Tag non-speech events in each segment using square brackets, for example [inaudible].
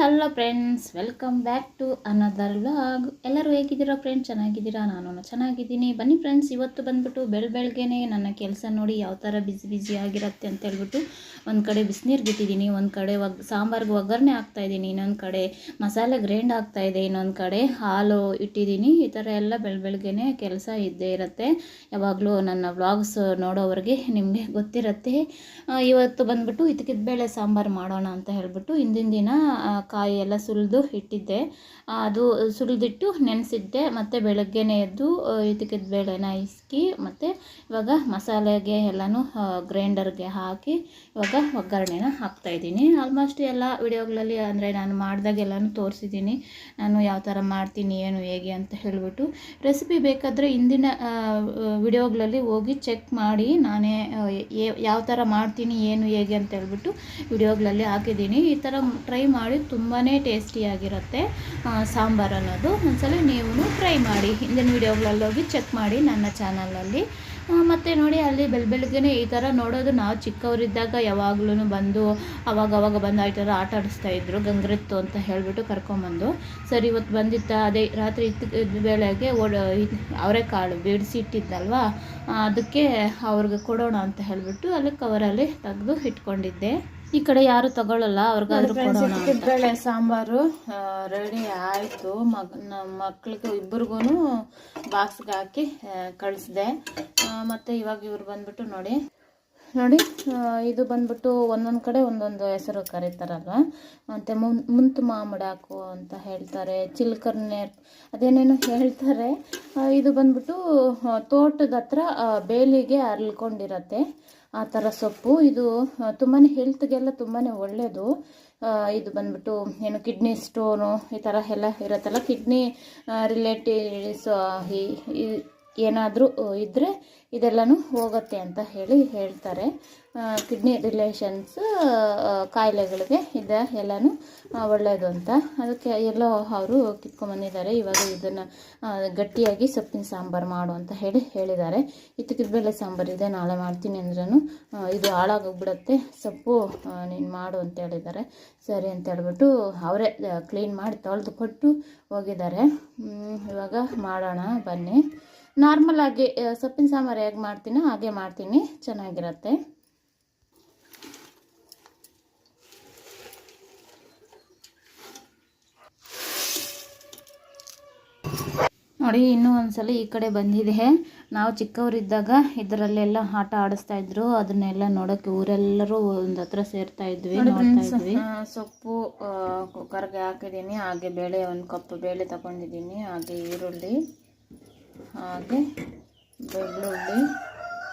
Hello friends, welcome back to another vlog ಎಲ್ಲರೂ ಹೇಗಿದ್ದೀರಾ friends? ಚೆನ್ನಾಗಿದ್ದೀರಾ? ನಾನು ಚೆನ್ನಾಗಿದ್ದೀನಿ. ಬನ್ನಿ ಫ್ರೆಂಡ್ಸ್, ಇವತ್ತು ಬಂದ್ಬಿಟ್ಟು ಬೆಳ ಬೆಳಗ್ಗೆನೇ ನನ್ನ ಕೆಲಸ ನೋಡಿ ಯಾವ ಥರ ಬಿಸಿ ಬಿಸಿ ಆಗಿರುತ್ತೆ ಅಂತ ಹೇಳ್ಬಿಟ್ಟು ಒಂದು ಕಡೆ ಬಿಸಿನೀರಿಗೆ ಬಿಟ್ಟಿದ್ದೀನಿ ಒಂದು ಕಡೆ ಒಗ್ ಸಾಂಬಾರ್ಗೆ ಒಗ್ಗರಣೆ ಹಾಕ್ತಾಯಿದ್ದೀನಿ ಇನ್ನೊಂದು ಕಡೆ ಮಸಾಲೆ ಗ್ರೈಂಡ್ ಆಗ್ತಾಯಿದೆ ಇನ್ನೊಂದು ಕಡೆ ಹಾಲು ಇಟ್ಟಿದ್ದೀನಿ ಈ ಥರ ಎಲ್ಲ ಬೆಳ ಕೆಲಸ ಇದ್ದೇ ಇರುತ್ತೆ. ಯಾವಾಗಲೂ ನನ್ನ ವ್ಲಾಗ್ಸ್ ನೋಡೋವ್ರಿಗೆ ನಿಮಗೆ ಗೊತ್ತಿರುತ್ತೆ. ಇವತ್ತು ಬಂದ್ಬಿಟ್ಟು ಇದಕ್ಕಿದ ಬೇಳೆ ಸಾಂಬಾರು ಮಾಡೋಣ ಅಂತ ಹೇಳ್ಬಿಟ್ಟು ಹಿಂದಿನ ದಿನ ಕಾಯಿ ಎಲ್ಲ ಸುಲಿದು ಇಟ್ಟಿದ್ದೆ. ಅದು ಸುಲಿದಿಟ್ಟು ನೆನೆಸಿದ್ದೆ. ಮತ್ತು ಬೆಳಗ್ಗೆನೇ ಎದ್ದು ಇದಕ್ಕಿದ ಬೇಳೆನ ಇಸ್ಕಿ, ಮತ್ತು ಇವಾಗ ಮಸಾಲೆಗೆ ಎಲ್ಲನೂ ಗ್ರೈಂಡರ್ಗೆ ಹಾಕಿ ಇವಾಗ ಒಗ್ಗರಣೆನ ಹಾಕ್ತಾಯಿದ್ದೀನಿ ಆಲ್ಮೋಸ್ಟ್ ಎಲ್ಲ ವಿಡಿಯೋಗಳಲ್ಲಿ ಅಂದರೆ ನಾನು ಮಾಡಿದಾಗೆಲ್ಲನೂ ತೋರಿಸಿದ್ದೀನಿ. ನಾನು ಯಾವ ಥರ ಮಾಡ್ತೀನಿ, ಏನು, ಹೇಗೆ ಅಂತ ಹೇಳಿಬಿಟ್ಟು. ರೆಸಿಪಿ ಬೇಕಾದರೆ ಇಂದಿನ ವಿಡಿಯೋಗಳಲ್ಲಿ ಹೋಗಿ ಚೆಕ್ ಮಾಡಿ, ನಾನೇ ಯಾವ ಥರ ಮಾಡ್ತೀನಿ, ಏನು, ಹೇಗೆ ಅಂತ ಹೇಳ್ಬಿಟ್ಟು ವಿಡಿಯೋಗಳಲ್ಲಿ ಹಾಕಿದ್ದೀನಿ. ಈ ಥರ ಟ್ರೈ ಮಾಡಿ ತುಂಬಾ ಟೇಸ್ಟಿಯಾಗಿರುತ್ತೆ ಸಾಂಬಾರು ಅನ್ನೋದು. ಒಂದ್ಸಲ ನೀವು ಟ್ರೈ ಮಾಡಿ. ಹಿಂದಿನ ವಿಡಿಯೋಗಳಲ್ಲಿ ಹೋಗಿ ಚೆಕ್ ಮಾಡಿ ನನ್ನ ಚಾನಲಲ್ಲಿ ಮತ್ತು ನೋಡಿ, ಅಲ್ಲಿ ಬೆಳ್ ಬೆಳಗ್ಗೆನೇ ಈ ಥರ ನೋಡೋದು. ನಾವು ಚಿಕ್ಕವರಿದ್ದಾಗ ಯಾವಾಗ್ಲೂ ಬಂದು ಅವಾಗ ಅವಾಗ ಬಂದು ಆ ಥರ ಆಟ ಆಡಿಸ್ತಾ ಇದ್ರು. ಗಂಗ್ರೆತ್ತು ಅಂತ ಹೇಳಿಬಿಟ್ಟು ಕರ್ಕೊಂಬಂದು. ಸರಿ, ಇವತ್ತು ಬಂದಿತ್ತ? ಅದೇ ರಾತ್ರಿ ಇದ್ದ ವೇಳೆಗೆ ಓಡ ಅವರೆಕಾಳು ಬಿಡಿಸಿ ಇಟ್ಟಿದ್ದಲ್ವಾ? ಅದಕ್ಕೆ ಅವ್ರಿಗೆ ಕೊಡೋಣ ಅಂತ ಹೇಳಿಬಿಟ್ಟು ಅಲ್ಲಿ ಕವರಲ್ಲಿ ತೆಗೆದು ಇಟ್ಕೊಂಡಿದ್ದೆ. ಈ ಕಡೆ ಯಾರು ತಗೊಳ್ಳಲ್ಲ ಅವ್ರಿಗಾದ್ರೂ ಕೊಡೋಣ. ಸಾಂಬಾರು ರೆಡಿ ಆಯಿತು. ಮಗ ನಮ್ಮ ಮಕ್ಳಿಗೆ ಇಬ್ಬರಿಗೂ ಬಾಕ್ಸ್ಗೆ ಹಾಕಿ ಕಳಿಸ್ದೆ. ಮತ್ತು ಇವಾಗ ಇವ್ರು ಬಂದ್ಬಿಟ್ಟು ನೋಡಿ. ನೋಡಿ ಇದು ಬಂದ್ಬಿಟ್ಟು ಒಂದೊಂದು ಕಡೆ ಒಂದೊಂದು ಹೆಸರು ಕರೀತಾರಲ್ವ? ಮತ್ತು ಮುನ್ ಮುಂತು ಮಾಮಡಾಕು ಅಂತ ಹೇಳ್ತಾರೆ. ಚಿಲ್ಕರ್ನೆ ಅದೇನೇನೋ ಹೇಳ್ತಾರೆ. ಇದು ಬಂದ್ಬಿಟ್ಟು ತೋಟದ ಹತ್ರ ಬೇಲಿಗೆ ಅರಳ್ಕೊಂಡಿರತ್ತೆ ಆ ಥರ ಸೊಪ್ಪು. ಇದು ತುಂಬಾ ಹೆಲ್ತ್ಗೆಲ್ಲ ತುಂಬಾ ಒಳ್ಳೆಯದು ಇದು ಬಂದ್ಬಿಟ್ಟು ಏನು ಕಿಡ್ನಿ ಸ್ಟೋನು ಈ ಥರ ಎಲ್ಲ ಇರುತ್ತಲ್ಲ ಕಿಡ್ನಿ ರಿಲೇಟಿವ್ಸ್ ಏನಾದರೂ ಇದ್ದರೆ ಇದೆಲ್ಲನೂ ಹೋಗುತ್ತೆ ಅಂತ ಹೇಳಿ ಹೇಳ್ತಾರೆ. ಕಿಡ್ನಿ ರಿಲೇಷನ್ಸ್ ಕಾಯಿಲೆಗಳಿಗೆ ಇದೆ, ಎಲ್ಲನೂ ಒಳ್ಳೆಯದು ಅಂತ. ಅದಕ್ಕೆ ಎಲ್ಲೋ ಅವರು ಕಿತ್ಕೊಂಬಂದಿದ್ದಾರೆ. ಇವಾಗ ಇದನ್ನು ಗಟ್ಟಿಯಾಗಿ ಸೊಪ್ಪಿನ ಸಾಂಬಾರು ಮಾಡು ಅಂತ ಹೇಳಿ ಹೇಳಿದ್ದಾರೆ. ಇದಕ್ಕಿದ ಬೇಳೆ ಸಾಂಬಾರು ಇದೆ, ನಾಳೆ ಮಾಡ್ತೀನಿ ಅಂದ್ರೂ ಇದು ಹಾಳಾಗೋಗ್ಬಿಡತ್ತೆ. ಸೊಪ್ಪು ನೀನು ಮಾಡು ಅಂತ ಹೇಳಿದ್ದಾರೆ. ಸರಿ ಅಂತ ಹೇಳ್ಬಿಟ್ಟು ಅವರೇ ಕ್ಲೀನ್ ಮಾಡಿ ತೊಳೆದು ಕೊಟ್ಟು ಹೋಗಿದ್ದಾರೆ ಇವಾಗ ಮಾಡೋಣ ಬನ್ನಿ. ನಾರ್ಮಲ್ ಆಗಿ ಸೊಪ್ಪಿನ ಸಾಂಬಾರು ಹೇಗೆ ಮಾಡ್ತೀನೋ ಹಾಗೆ ಮಾಡ್ತೀನಿ. ಚೆನ್ನಾಗಿರುತ್ತೆ. ನೋಡಿ ಇನ್ನೂ ಒಂದ್ಸಲ ಈ ಕಡೆ ಬಂದಿದೆ. ನಾವು ಚಿಕ್ಕವರಿದ್ದಾಗ ಇದರಲ್ಲೆಲ್ಲ ಆಟ ಆಡಿಸ್ತಾ ಇದ್ರು. ಅದನ್ನೆಲ್ಲ ನೋಡೋಕೆ ಊರೆಲ್ಲರೂ ಒಂದ್ ಹತ್ರ ಸೇರ್ತಾ ಇದ್ವಿ ಸೊಪ್ಪು ಕುಕ್ಕರ್ಗೆ ಹಾಕಿದ್ದೀನಿ. ಹಾಗೆ ಬೇಳೆ ಒಂದು ಕಪ್ ಬೇಳೆ ತಗೊಂಡಿದ್ದೀನಿ. ಹಾಗೆ ಈರುಳ್ಳಿ. ಹಾಗೆ ಬೆಳ್ಳುಳ್ಳಿ,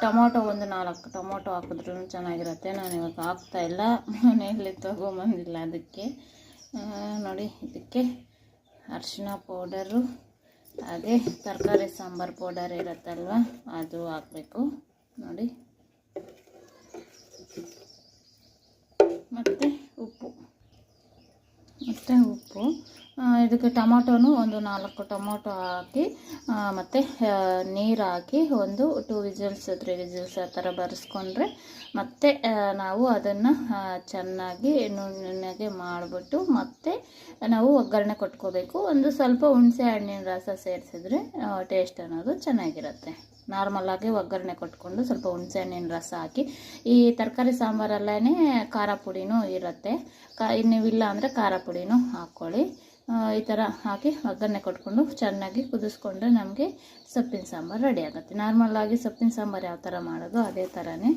ಟೊಮೊಟೊ ಒಂದು ನಾಲ್ಕು, ಟೊಮೊಟೊ ಹಾಕಿದ್ರೂ ಚೆನ್ನಾಗಿರುತ್ತೆ. ನಾನು ಇವಾಗ ಹಾಕ್ತಾ ಇಲ್ಲ. ಮನೆಯಲ್ಲಿ ತೊಗೊಂಬಂದಿಲ್ಲ ಅದಕ್ಕೆ. ನೋಡಿ, ಇದಕ್ಕೆ ಅರಿಶಿನ ಪೌಡರು, ಹಾಗೆ ತರಕಾರಿ ಸಾಂಬಾರು ಪೌಡರ್ ಇರುತ್ತಲ್ವ, ಅದು ಹಾಕಬೇಕು. ನೋಡಿ. ಮತ್ತು ಉಪ್ಪು. ಮತ್ತು ಉಪ್ಪು. ಇದಕ್ಕೆ ಟೊಮೊಟೊನು ಒಂದು ನಾಲ್ಕು ಟೊಮೊಟೊ ಹಾಕಿ ಮತ್ತು ನೀರು ಹಾಕಿ ಒಂದು ಟೂ ವಿಸಿಲ್ಸ್ ತ್ರೀ ವಿಸಿಲ್ಸ್ ಆ ಥರ ಬರೆಸ್ಕೊಂಡ್ರೆ ಮತ್ತೆ ನಾವು ಅದನ್ನು ಚೆನ್ನಾಗಿ ನುಣ್ಣಗೆ ಮಾಡಿಬಿಟ್ಟು ಮತ್ತೆ ನಾವು ಒಗ್ಗರಣೆ ಕೊಟ್ಕೋಬೇಕು. ಒಂದು ಸ್ವಲ್ಪ ಹುಣಸೆ ಹಣ್ಣಿನ ರಸ ಸೇರಿಸಿದ್ರೆ ಟೇಸ್ಟ್ ಅನ್ನೋದು ಚೆನ್ನಾಗಿರುತ್ತೆ. ನಾರ್ಮಲಾಗಿ ಒಗ್ಗರಣೆ ಕೊಟ್ಕೊಂಡು ಸ್ವಲ್ಪ ಹುಣಸೆ ಹಣ್ಣಿನ ರಸ ಹಾಕಿ, ಈ ತರಕಾರಿ ಸಾಂಬಾರಲ್ಲೇ ಖಾರ ಪುಡಿನೂ ಇರುತ್ತೆ. ಕಾ ನೀವಿಲ್ಲ ಅಂದರೆ ಖಾರ ಪುಡಿನೂ ಹಾಕ್ಕೊಳ್ಳಿ. ಈ ಥರ ಹಾಕಿ ಒಗ್ಗರಣೆ ಕೊಟ್ಕೊಂಡು ಚೆನ್ನಾಗಿ ಕುದಿಸ್ಕೊಂಡ್ರೆ ನಮಗೆ ಸೊಪ್ಪಿನ ಸಾಂಬಾರು ರೆಡಿ ಆಗುತ್ತೆ. ನಾರ್ಮಲ್ಲಾಗಿ ಸೊಪ್ಪಿನ ಸಾಂಬಾರು ಯಾವ ಥರ ಮಾಡೋದು ಅದೇ ಥರನೇ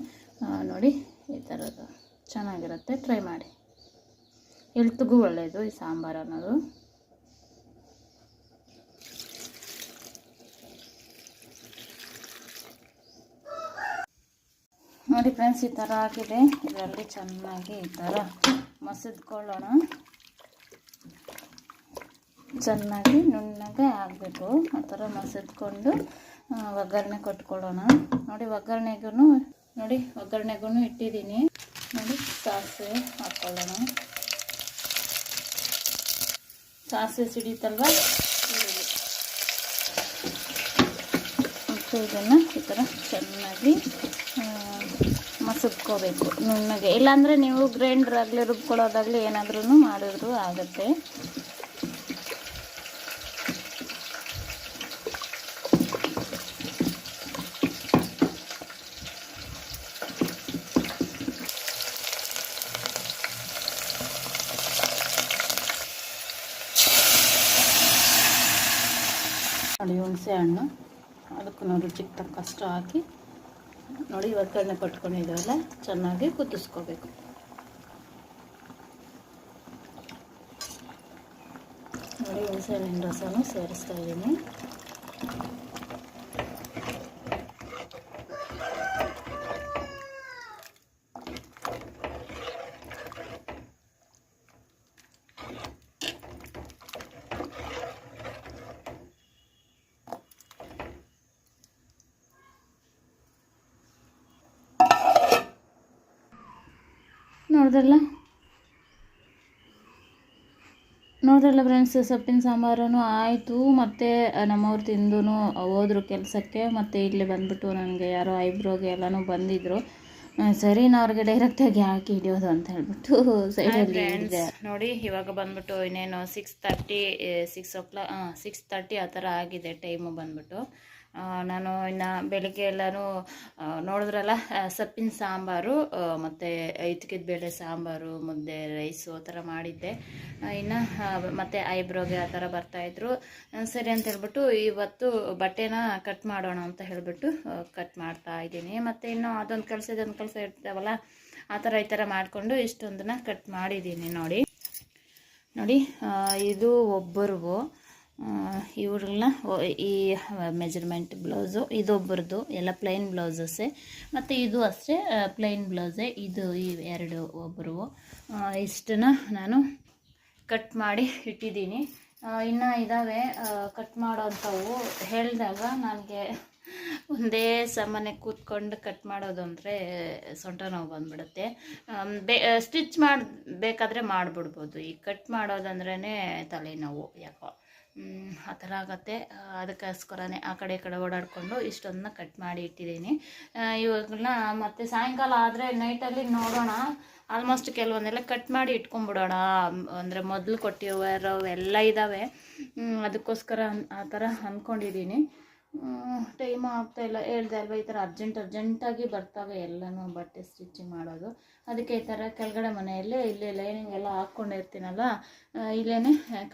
ನೋಡಿ ಈ ಥರದ್ದು ಚೆನ್ನಾಗಿರುತ್ತೆ ಟ್ರೈ ಮಾಡಿ. ಹೆಲ್ತ್ಗೂ ಒಳ್ಳೆಯದು ಈ ಸಾಂಬಾರು ಅನ್ನೋದು. ನೋಡಿ ಫ್ರೆಂಡ್ಸ್ ಈ ಥರ ಆಗಿದೆ. ಇದರಲ್ಲಿ ಚೆನ್ನಾಗಿ ಈ ಥರ ಮಸದ್ಕೊಳ್ಳೋಣ. ಚೆನ್ನಾಗಿ ನುಣ್ಣಗೆ ಆಗಬೇಕು. ಆ ಥರ ಮಸಿದ್ಕೊಂಡು ಒಗ್ಗರಣೆ ಕೊಟ್ಕೊಳ್ಳೋಣ. ನೋಡಿ ಒಗ್ಗರಣೆಗೂ ನೋಡಿ ಒಗ್ಗರಣೆಗೂ ಇಟ್ಟಿದ್ದೀನಿ. ನೋಡಿ, ಸಾಸಿವೆ ಹಾಕ್ಕೊಳ್ಳೋಣ ಸಾಸಿವೆ ಸಿಡಿತಲ್ವ? ಮತ್ತು ಇದನ್ನು ಈ ಥರ ಚೆನ್ನಾಗಿ ಮಸದ್ಕೋಬೇಕು ನುಣ್ಣಗೆ. ಇಲ್ಲಾಂದರೆ ನೀವು ಗ್ರೈಂಡ್ರಾಗಲಿ ರುಬ್ಕೊಳ್ಳೋದಾಗಲಿ ಏನಾದ್ರೂ ಮಾಡಿದ್ರು ಆಗುತ್ತೆ ನೋಡಿ ಹುಣಸೆ ಹಣ್ಣು ಅದಕ್ಕೂ ನಾವು ರುಚಿಗೆ ತಕ್ಕಷ್ಟು ಹಾಕಿ, ನೋಡಿ ಒಗ್ಗರಣೆ ಕೊಟ್ಕೊಂಡಿದ್ದೀವಲ್ಲ ಚೆನ್ನಾಗಿ ಕುದಿಸ್ಕೋಬೇಕು. ನೋಡಿ ಹುಣಸೆ ಹಣ್ಣಿನ ರಸನೂ ಸೇರಿಸ್ತಾ ಇದ್ದೀನಿ. ನೋಡಿದ್ರಲ್ಲ? ನೋಡಿದ್ರಲ್ಲ ಫ್ರೆಂಡ್ಸ್ ಸೊಪ್ಪಿನ ಸಾಂಬಾರು ಆಯಿತು. ಮತ್ತು ನಮ್ಮವ್ರು ತಿಂದು ಹೋದರು ಕೆಲಸಕ್ಕೆ. ಮತ್ತು ಇಲ್ಲಿ ಬಂದ್ಬಿಟ್ಟು ನನಗೆ ಯಾರೋ ಐಬ್ರೋಗೆ ಎಲ್ಲನೂ ಬಂದಿದ್ದರು ಸರಿ ನಾ ಅವ್ರಿಗೆ ಡೈರೆಕ್ಟಾಗಿ ಹಾಕಿ ಹಿಡಿಯೋದು ಅಂತ ಹೇಳ್ಬಿಟ್ಟು [laughs] ಸೈಡಲ್ಲಿ ನೋಡಿ ಇವಾಗ ಬಂದ್ಬಿಟ್ಟು ಇನ್ನೇನು six thirty six o'clock six thirty ಆ ಥರ ಆಗಿದೆ ಟೈಮು ಬಂದ್ಬಿಟ್ಟು. ನಾನು ಇನ್ನು ಬೆಳಿಗ್ಗೆ ಎಲ್ಲನೂ ನೋಡಿದ್ರಲ್ಲ ಸೊಪ್ಪಿನ ಸಾಂಬಾರು ಮತ್ತು ಇತ್ಕಿದ ಬೇಳೆ ಸಾಂಬಾರು ಮುದ್ದೆ ರೈಸು ಆ ಥರ ಮಾಡಿದ್ದೆ. ಇನ್ನು ಮತ್ತು ಐಬ್ರೋಗೆ ಆ ಥರ ಬರ್ತಾಯಿದ್ರು ಸರಿ ಅಂತ ಹೇಳ್ಬಿಟ್ಟು ಇವತ್ತು ಬಟ್ಟೆನ ಕಟ್ ಮಾಡೋಣ ಅಂತ ಹೇಳಿಬಿಟ್ಟು ಕಟ್ ಮಾಡ್ತಾ ಇದ್ದೀನಿ. ಮತ್ತು ಇನ್ನು ಅದೊಂದು ಕೆಲಸ, ಇದೊಂದು ಕೆಲಸ ಇರ್ತಾವಲ್ಲ, ಆ ಥರ ಈ ಥರ ಮಾಡಿಕೊಂಡು ಇಷ್ಟೊಂದನ್ನ ಕಟ್ ಮಾಡಿದ್ದೀನಿ ನೋಡಿ. ನೋಡಿ ಇದು ಒಬ್ಬರಿಗೂ ಇವ್ರನ್ನ ಈ ಮೆಜರ್ಮೆಂಟ್ ಬ್ಲೌಸು ಇದೊಬ್ಬರದು ಎಲ್ಲ ಪ್ಲೈನ್ ಬ್ಲೌಸಸ್ಸೇ ಮತ್ತು ಇದು ಅಷ್ಟೇ ಪ್ಲೈನ್ ಬ್ಲೌಸೇ ಇದು ಈ ಎರಡು ಒಬ್ಬರು ಇಷ್ಟನ್ನು ನಾನು ಕಟ್ ಮಾಡಿ ಇಟ್ಟಿದ್ದೀನಿ. ಇನ್ನು ಇದ್ದಾವೆ ಕಟ್ ಮಾಡೋಂಥವು. ಹೇಳಿದಾಗ ನನಗೆ ಒಂದೇ ಸಾಮಾನ್ಯ ಕೂತ್ಕೊಂಡು ಕಟ್ ಮಾಡೋದು ಅಂದರೆ ಸೊಂಟ ನೋವು ಬಂದ್ಬಿಡುತ್ತೆ. ಬೇ ಸ್ಟಿಚ್ ಮಾಡಬೇಕಾದ್ರೆ ಮಾಡಿಬಿಡ್ಬೋದು. ಈ ಕಟ್ ಮಾಡೋದಂದ್ರೇ ತಲೆನೋವು, ಯಾಕೋ. ಆ ಥರ ಆಗುತ್ತೆ. ಅದಕ್ಕೋಸ್ಕರನೇ ಆ ಕಡೆ ಈ ಕಡೆ ಓಡಾಡಿಕೊಂಡು ಇಷ್ಟೊಂದನ್ನ ಕಟ್ ಮಾಡಿ ಇಟ್ಟಿದ್ದೀನಿ. ಇವಾಗನ್ನ ಮತ್ತು ಸಾಯಂಕಾಲ ಆದರೆ ನೈಟಲ್ಲಿ ನೋಡೋಣ. ಆಲ್ಮೋಸ್ಟ್ ಕೆಲವೊಂದೆಲ್ಲ ಕಟ್ ಮಾಡಿ ಇಟ್ಕೊಂಡ್ಬಿಡೋಣ. ಅಂದರೆ ಮೊದಲು ಕೊಟ್ಟಿರೋ ಎಲ್ಲ ಇದ್ದಾವೆ ಅದಕ್ಕೋಸ್ಕರ ಆ ಥರ ಅಂದ್ಕೊಂಡಿದ್ದೀನಿ ಟೈಮ್ ಆಗ್ತಾ ಇಲ್ಲ. ಹೇಳ್ದೆ ಅಲ್ವಾ, ಈ ಥರ ಅರ್ಜೆಂಟ್ ಅರ್ಜೆಂಟಾಗಿ ಬರ್ತವೆ ಎಲ್ಲನೂ ಬಟ್ಟೆ ಸ್ಟಿಚಿಂಗ್ ಮಾಡೋದು. ಅದಕ್ಕೆ ಈ ಥರ ಕೆಳಗಡೆ ಮನೆಯಲ್ಲೇ, ಇಲ್ಲೇ ಲೈನಿಂಗ್ ಎಲ್ಲ ಹಾಕ್ಕೊಂಡಿರ್ತೀನಲ್ಲ ಇಲ್ಲೇ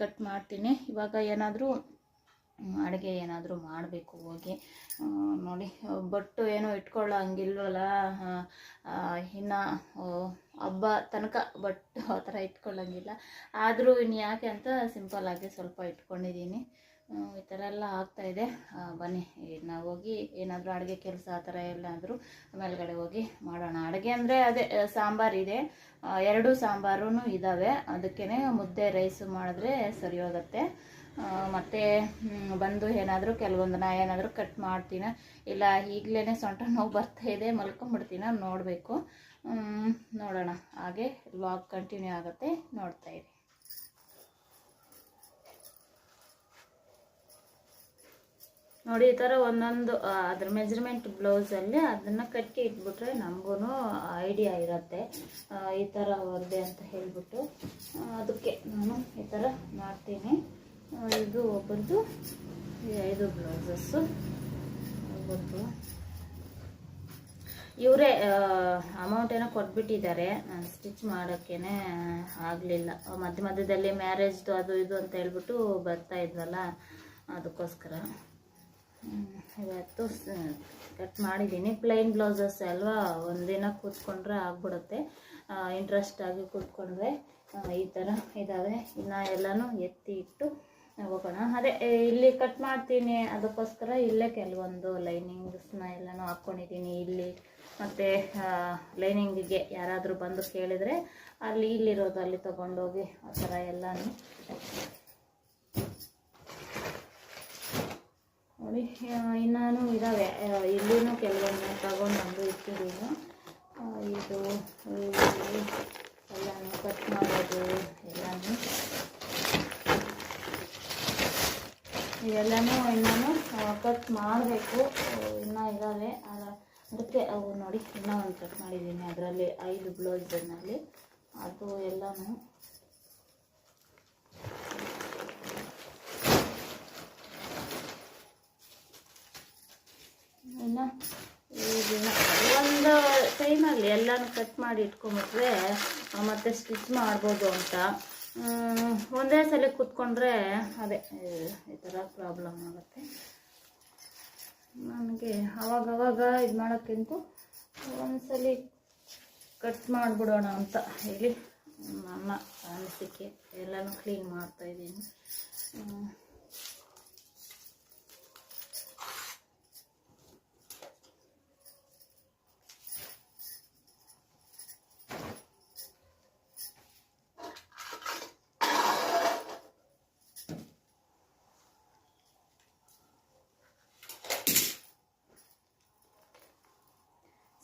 ಕಟ್ ಮಾಡ್ತೀನಿ. ಇವಾಗ ಏನಾದರೂ ಅಡುಗೆ ಏನಾದರೂ ಮಾಡಬೇಕು ಹೋಗಿ. ನೋಡಿ, ಬಟ್ಟು ಏನೋ ಇಟ್ಕೊಳ್ಳೋ ಹಂಗಿಲ್ವಲ್ಲ ಇನ್ನು ಹಬ್ಬ ತನಕ ಬಟ್ಟು ಆ ಥರ ಇಟ್ಕೊಳ್ಳೋಂಗಿಲ್ಲ. ಆದರೂ ಇನ್ನು ಯಾಕೆ ಅಂತ ಸಿಂಪಲ್ಲಾಗಿ ಸ್ವಲ್ಪ ಇಟ್ಕೊಂಡಿದ್ದೀನಿ. ಈ ಥರ ಎಲ್ಲ ಇದೆ. ಬನ್ನಿ ನಾವು ಹೋಗಿ ಏನಾದರೂ ಅಡುಗೆ ಕೆಲಸ ಆ ಥರ ಎಲ್ಲಾದರೂ ಮೇಲ್ಗಡೆ ಹೋಗಿ ಮಾಡೋಣ. ಅಡುಗೆ ಅಂದರೆ ಅದೇ ಸಾಂಬಾರು ಸಾಂಬಾರಿದೆ ಎರಡೂ ಸಾಂಬಾರು ಇದ್ದಾವೆ ಅದಕ್ಕೇ ಮುದ್ದೆ, ರೈಸು ಮಾಡಿದ್ರೆ ಸರಿ ಹೋಗುತ್ತೆ. ಮತ್ತು ಬಂದು ಏನಾದರೂ ಕೆಲವೊಂದನ್ನ ಏನಾದರೂ ಕಟ್ ಮಾಡ್ತೀನಿ. ಇಲ್ಲ ಈಗಲೇ ಸೊಂಟ ನೋವು ಬರ್ತಾ ಇದೆ, ಮಲ್ಕೊಂಬಿಡ್ತೀನ, ನೋಡಬೇಕು. ನೋಡೋಣ. ಹಾಗೆ ವ್ಲಾಗ್ ಕಂಟಿನ್ಯೂ ಆಗುತ್ತೆ, ನೋಡ್ತಾ ನೋಡಿ, ಈ ಥರ ಒಂದೊಂದು ಅದ್ರ ಮೆಜರ್ಮೆಂಟ್ ಬ್ಲೌಸಲ್ಲಿ ಅದನ್ನು ಕಟ್ಟಿ ಇಟ್ಬಿಟ್ರೆ ನಮಗೂ ಐಡಿಯಾ ಇರುತ್ತೆ. ಈ ಥರ ಹೊರದೆ ಅಂತ ಹೇಳಿಬಿಟ್ಟು ಅದಕ್ಕೆ ನಾನು ಈ ಥರ ಮಾಡ್ತೀನಿ. ಇದು ಒಬ್ಬರದು ಈ ಐದು ಬ್ಲೌಸಸ್ಸು ಒಬ್ಬರದು. ಇವರೇ ಅಮೌಂಟ್ ಏನೋ ಕೊಟ್ಬಿಟ್ಟಿದ್ದಾರೆ. ಸ್ಟಿಚ್ ಮಾಡೋಕ್ಕೇ ಆಗಲಿಲ್ಲ. ಮಧ್ಯ ಮಧ್ಯದಲ್ಲಿ ಮ್ಯಾರೇಜ್ದು ಅದು ಇದು ಅಂತ ಹೇಳ್ಬಿಟ್ಟು ಬರ್ತಾ ಇದ್ವಲ್ಲ, ಅದಕ್ಕೋಸ್ಕರ. ಇವತ್ತು ಕಟ್ ಮಾಡಿದ್ದೀನಿ. ಪ್ಲೈನ್ ಬ್ಲೌಸಸ್ ಅಲ್ವಾ, ಒಂದಿನ ಕೂತ್ಕೊಂಡ್ರೆ ಆಗ್ಬಿಡುತ್ತೆ. ಇಂಟ್ರೆಸ್ಟ್ ಆಗಿ ಕೂತ್ಕೊಂಡ್ರೆ ಈ ಥರ ಇದ್ದಾವೆ ಇನ್ನು ಎಲ್ಲನೂ ಎತ್ತಿ ಇಟ್ಟು ಹೋಗೋಣ. ಅದೇ ಇಲ್ಲಿ ಕಟ್ ಮಾಡ್ತೀನಿ. ಅದಕ್ಕೋಸ್ಕರ ಇಲ್ಲೇ ಕೆಲವೊಂದು ಲೈನಿಂಗ್ಸ್ನ ಎಲ್ಲನೂ ಹಾಕ್ಕೊಂಡಿದ್ದೀನಿ ಇಲ್ಲಿ ಮತ್ತು ಲೈನಿಂಗಿಗೆ ಯಾರಾದರೂ ಬಂದು ಕೇಳಿದರೆ ಅಲ್ಲಿ ಇಲ್ಲಿರೋದು ಅಲ್ಲಿ ತೊಗೊಂಡೋಗಿ ಆ ಥರ ಎಲ್ಲನೂ ನೋಡಿ ಇನ್ನೂ ಇದ್ದಾವೆ ಇಲ್ಲಿನೂ ಕೆಲವೊಂದು ತಗೊಂಡು ಬಂದು ಇಟ್ಟಿದ್ದೀನಿ ಆ, ಇದು ಎಲ್ಲಾನು ಕಟ್ ಮಾಡೋದು ಎಲ್ಲನೂ. ಇವೆಲ್ಲನೂ ಇನ್ನೂ ಕಟ್ ಮಾಡಬೇಕು. ಇನ್ನೂ ಇದ್ದಾವೆ ಅದಕ್ಕೆ ಅವು ನೋಡಿ ಇನ್ನೂ ಒಂದು ಕಟ್ ಮಾಡಿದ್ದೀನಿ. ಅದರಲ್ಲಿ ಐದು ಬ್ಲೌಸನ್ನಲ್ಲಿ ಅದು ಎಲ್ಲನೂ ಒಂದು ಟೈಮಲ್ಲಿ ಎಲ್ಲನೂ ಕಟ್ ಮಾಡಿ ಇಟ್ಕೊಂಬಿಟ್ರೆ ಮತ್ತೆ ಸ್ಟಿಚ್ ಮಾಡ್ಬೋದು ಅಂತ. ಒಂದೇ ಸಲ ಕೂತ್ಕೊಂಡ್ರೆ ಅದೇ ಈ ಥರ ಪ್ರಾಬ್ಲಮ್ ಆಗುತ್ತೆ. ನನಗೆ ಅವಾಗವಾಗ ಇದು ಮಾಡೋಕ್ಕಿಂತ ಒಂದ್ಸಲಿ ಕಟ್ ಮಾಡಿಬಿಡೋಣ ಅಂತ ಹೇಳಿ ನನ್ನ ಅನಿಸಿಕೆ ಎಲ್ಲನೂ ಕ್ಲೀನ್ ಮಾಡ್ತಾಯಿದ್ದೀನಿ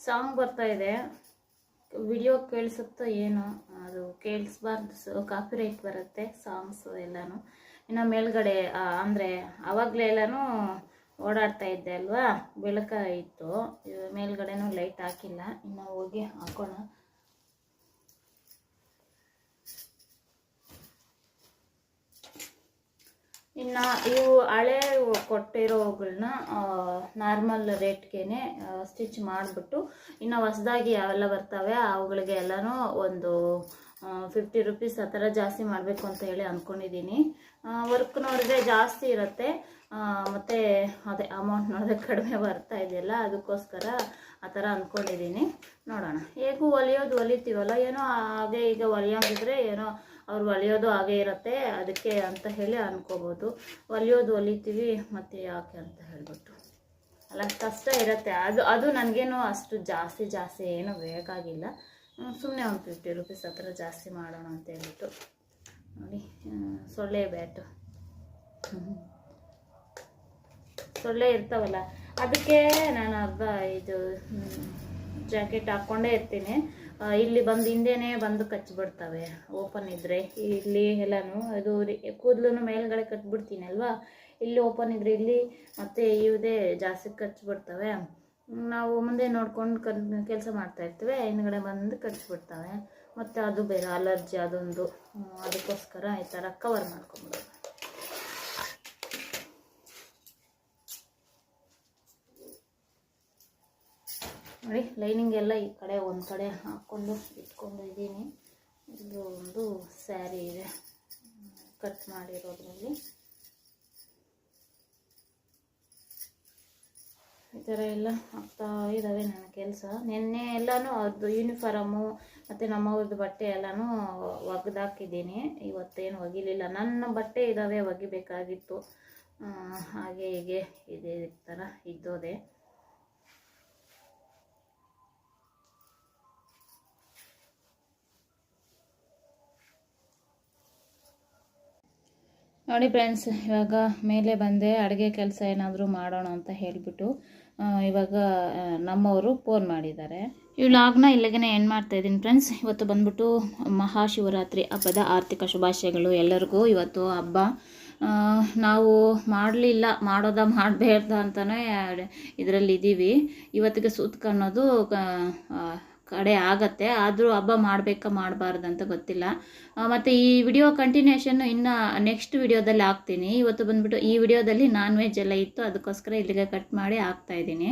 ಸಾಂಗ್ ಬರ್ತಾ ಇದೆ. ವಿಡಿಯೋ ಕೇಳಿಸುತ್ತೋ ಏನು, ಅದು ಕೇಳಿಸ್ಬಾರ್ದು. ಸೊ ಕಾಪಿರೈಟ್ ಬರುತ್ತೆ ಸಾಂಗ್ಸು ಎಲ್ಲನೂ. ಇನ್ನು ಮೇಲ್ಗಡೆ ಅಂದರೆ ಆವಾಗಲೇ ಎಲ್ಲನೂ ಓಡಾಡ್ತಾ ಇದ್ದೆ ಅಲ್ವಾ? ಬೆಳಕ ಇತ್ತು ಮೇಲ್ಗಡೆನೂ ಲೈಟ್ ಹಾಕಿಲ್ಲ. ಇನ್ನು ಹೋಗಿ ಹಾಕೋಣ. ಇನ್ನು ಇವು ಹಳೆ ಕೊಟ್ಟಿರೋಗಳನ್ನ ನಾರ್ಮಲ್ ರೇಟ್ಗೇ ಸ್ಟಿಚ್ ಮಾಡಿಬಿಟ್ಟು ಇನ್ನು ಹೊಸ್ದಾಗಿ ಯಾವೆಲ್ಲ ಬರ್ತವೆ ಅವುಗಳಿಗೆ ಎಲ್ಲನೂ ಒಂದು ಫಿಫ್ಟಿ ರುಪೀಸ್ ಆ ಥರ ಜಾಸ್ತಿ ಮಾಡಬೇಕು ಅಂತ ಹೇಳಿ ಅಂದ್ಕೊಂಡಿದ್ದೀನಿ ವರ್ಕ್ ನೋಡಿದ್ರೆ ಜಾಸ್ತಿ ಇರುತ್ತೆ. ಮತ್ತು ಅದೇ ಅಮೌಂಟ್ ನೋಡಿದ್ರೆ ಕಡಿಮೆ ಬರ್ತಾ ಇದೆಯಲ್ಲ, ಅದಕ್ಕೋಸ್ಕರ ಆ ಥರ ಅಂದ್ಕೊಂಡಿದ್ದೀನಿ ನೋಡೋಣ. ಹೇಗೂ ಹೊಲಿಯೋದು ಹೊಲಿತೀವಲ್ಲ ಏನೋ ಹಾಗೆ ಈಗ ಹೊಲಿಯೋಂಗಿದ್ರೆ ಏನೋ ಅವ್ರು ಹೊಲಿಯೋದು ಹಾಗೆ ಇರುತ್ತೆ, ಅದಕ್ಕೆ ಅಂತ ಹೇಳಿ ಅನ್ಕೋಬೋದು. ಹೊಲಿಯೋದು ಹೊಲಿತೀವಿ ಮತ್ತು ಯಾಕೆ ಅಂತ ಹೇಳ್ಬಿಟ್ಟು. ಅಲ್ಲ, ಕಷ್ಟ ಇರುತ್ತೆ. ಅದು ಅದು ನನಗೇನು ಅಷ್ಟು ಜಾಸ್ತಿ ಜಾಸ್ತಿ ಏನೂ ಬೇಕಾಗಿಲ್ಲ. ಸುಮ್ಮನೆ ಒಂದು ಫಿಫ್ಟಿ ರುಪೀಸ್ ಹತ್ರ ಜಾಸ್ತಿ ಮಾಡೋಣ ಅಂತ ಹೇಳ್ಬಿಟ್ಟು. ನೋಡಿ ಸೊಳ್ಳೆ ಬ್ಯಾಟು. ಸೊಳ್ಳೆ ಇರ್ತಾವಲ್ಲ, ಅದಕ್ಕೆ ನಾನು ಹಬ್ಬ ಇದು ಜಾಕೆಟ್ ಹಾಕ್ಕೊಂಡೇ ಇರ್ತೀನಿ. ಇಲ್ಲಿ ಬಂದು ಹಿಂದೆನೇ ಬಂದು ಕಚ್ಚಿಬಿಡ್ತವೆ ಓಪನ್ ಇದ್ದರೆ ಇಲ್ಲಿ ಎಲ್ಲನೂ, ಅದು ಕೂದಲು ಮೇಲ್ಗಡೆ ಕಟ್ಬಿಡ್ತೀನಿ ಅಲ್ವಾ? ಇಲ್ಲಿ ಓಪನ್ ಇದ್ರೆ ಇಲ್ಲಿ ಮತ್ತೆ ಇವುದೇ ಜಾಸ್ತಿ ಕಚ್ಚಿಬಿಡ್ತವೆ ನಾವು ಮುಂದೆ ನೋಡ್ಕೊಂಡು ಕೆಲಸ ಮಾಡ್ತಾ ಇರ್ತೇವೆ. ಹಿಂದ್ಗಡೆ ಬಂದು ಕಚ್ಚಿಬಿಡ್ತವೆ ಮತ್ತು ಅದು ಬೇರೆ, ಅಲರ್ಜಿ ಅದೊಂದು. ಅದಕ್ಕೋಸ್ಕರ ಈ ಥರ ಕವರ್ ಮಾಡ್ಕೊಂಬಿಡೋದು ನೋಡಿ ಲೈನಿಂಗ್ ಎಲ್ಲ ಈ ಕಡೆ ಒಂದು ಕಡೆ ಹಾಕ್ಕೊಂಡು ಇಟ್ಕೊಂಡು ಇದ್ದೀನಿ. ಇದು ಒಂದು ಸ್ಯಾರಿ ಇದೆ. ಕಟ್ ಮಾಡಿರೋದ್ರಲ್ಲಿ. ಈ ಥರ ಎಲ್ಲ ಆಗ್ತಾ ಇದ್ದಾವೆ ನನ್ನ ಕೆಲಸ. ನಿನ್ನೆ ಎಲ್ಲನೂ ಅದು ಯೂನಿಫಾರಮು ಮತ್ತು ನಮ್ಮವ್ರದ್ದು ಬಟ್ಟೆ ಎಲ್ಲನೂ ಒಗೆದಾಕಿದ್ದೀನಿ. ಇವತ್ತೇನು ಒಗಿಲಿಲ್ಲ. ನನ್ನ ಬಟ್ಟೆ ಇದ್ದಾವೆ ಒಗಿಬೇಕಾಗಿತ್ತು. ಹಾಗೆ ಹೀಗೆ ಇದೇ ಥರ ಇದ್ದೋದೆ. ನೋಡಿ ಫ್ರೆಂಡ್ಸ್ ಇವಾಗ ಮೇಲೆ ಬಂದೆ, ಅಡುಗೆ ಕೆಲಸ ಏನಾದರೂ ಮಾಡೋಣ ಅಂತ ಹೇಳಿಬಿಟ್ಟು ಇವಾಗ ನಮ್ಮವರು ಫೋನ್ ಮಾಡಿದ್ದಾರೆ. ಈ ವ್ಲಾಗ್ನ ಇಲ್ಲಿಗೆ ಎಂಡ್ ಮಾಡ್ತಾ ಇದ್ದೀನಿ ಫ್ರೆಂಡ್ಸ್ ಇವತ್ತು ಬಂದ್ಬಿಟ್ಟು ಮಹಾಶಿವರಾತ್ರಿ ಹಬ್ಬದ ಆರ್ಥಿಕ ಶುಭಾಶಯಗಳು ಎಲ್ಲರಿಗೂ. ಇವತ್ತು ಹಬ್ಬ ನಾವು ಮಾಡಲಿಲ್ಲ, ಮಾಡೋದ ಮಾಡಬೇಡ್ದ ಅಂತಲೇ ಇದರಲ್ಲಿ ಇದ್ದೀವಿ ಇವತ್ತಿಗೆ ಸೂತ್ಕ ಅನ್ನೋದು ಕಡೆ ಆಗತ್ತೆ, ಆದರೂ ಹಬ್ಬ ಮಾಡಬೇಕಾ ಮಾಡಬಾರ್ದು ಅಂತ ಗೊತ್ತಿಲ್ಲ ಮತ್ತು ಈ ವಿಡಿಯೋ ಕಂಟಿನ್ಯೂಷನ್ನು ಇನ್ನು ನೆಕ್ಸ್ಟ್ ವಿಡಿಯೋದಲ್ಲಿ ಹಾಕ್ತೀನಿ. ಇವತ್ತು ಬಂದುಬಿಟ್ಟು ಈ ವಿಡಿಯೋದಲ್ಲಿ ನಾನ್ ವೆಜ್ ಎಲ್ಲ ಇತ್ತು, ಅದಕ್ಕೋಸ್ಕರ ಇಲ್ಲಿಗೆ ಕಟ್ ಮಾಡಿ ಹಾಕ್ತಾ ಇದ್ದೀನಿ.